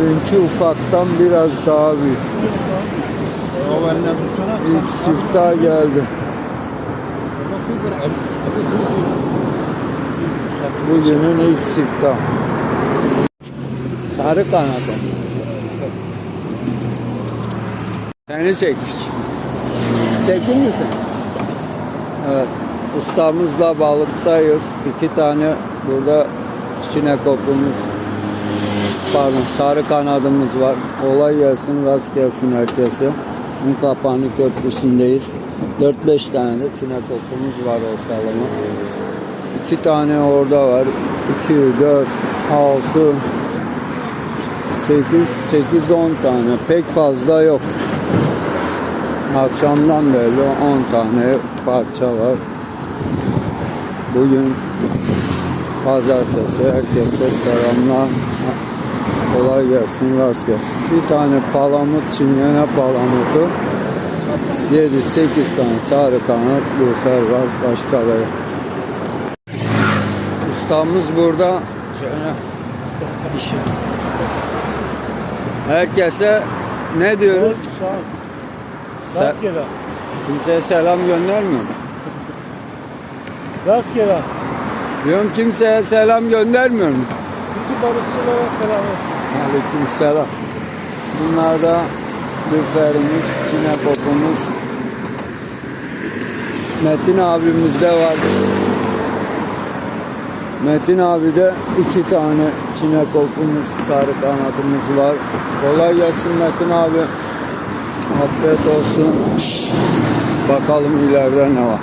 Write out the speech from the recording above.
Dünkü ufaktan biraz daha büyük. İlk siftah geldi. Bugünün ilk siftah. Sarı kanadı. Seni çek. Çekin misin? Evet. Ustamızla balıktayız. İki tane burada çinekopumuz pardon sarı kanadımız var. Olay gelsin, rast gelsin herkese. Un Kapağını Köprüsü'ndeyiz. 4-5 tane de çinekopumuz var ortalama. İki tane orada var. 2, 4, 6, 8, 8, 10 tane. Pek fazla yok. Akşamdan beri 10 tane parça var. Bugün pazartesi. Herkese selamlar. Kolay gelsin, rast gelsin. Bir tane palamut, çingene palamutu. 7-8 tane sarı kanat lüfer var. Başka da yok. Ustamız burada. Şöyle işi. Herkese ne diyoruz? Şans. Rastgele. kimseye selam göndermiyor mu? Rastgele. Diyorum kimseye selam göndermiyor mu? Bütün balıkçılara selam olsun. Aleyküm selam. Bunlar da lüferimiz, çinekopumuz. Metin abimiz de var. Metin abi de iki tane çinekopumuz, sarı kanadımız var. Kolay gelsin Metin abi. Afiyet olsun. Bakalım ileride ne var.